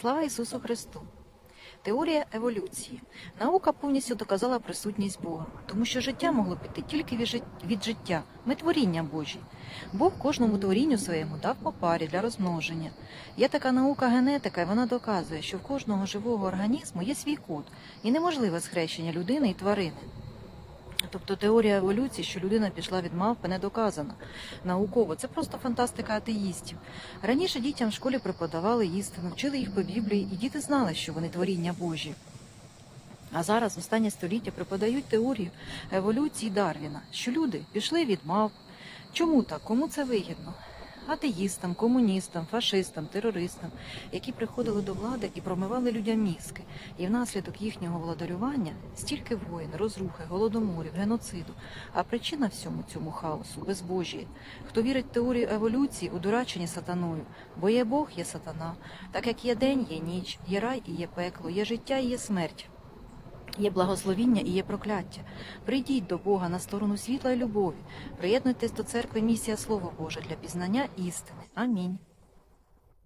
Слава Ісусу Христу! Теорія еволюції. Наука повністю доказала присутність Бога, тому що життя могло піти тільки від жит- від життя. Ми творіння Божі. Бог кожному творінню своєму дав по парі для розмноження. Є така наука генетика, і вона доказує, що в кожного живого організму є свій код, і неможливе схрещення людини і тварини. Тобто теорія еволюції, що людина пішла від мавпи, не доказана науково. Це просто фантастика атеїстів. Раніше дітям в школі преподавали істину, вчили їх по Біблії, і діти знали, що вони творіння Божі. А зараз, в останнє століття, преподають теорію еволюції Дарвіна, що люди пішли від мавп. Чому так? Кому це вигідно? Атеїстам, комуністам, фашистам, терористам, які приходили до влади і промивали людям мізки. І внаслідок їхнього владарювання стільки воїн, розрухи, голодоморів, геноциду. А причина всьому цьому хаосу безбожіє. Хто вірить в теорію еволюції, удурачені сатаною, бо є Бог, є сатана. Так як є день, є ніч, є рай і є пекло, є життя і є смерть. Є благословіння і є прокляття. Прийдіть до Бога на сторону світла і любові. Приєднуйтесь до церкви місія Слово Боже для пізнання істини. Амінь.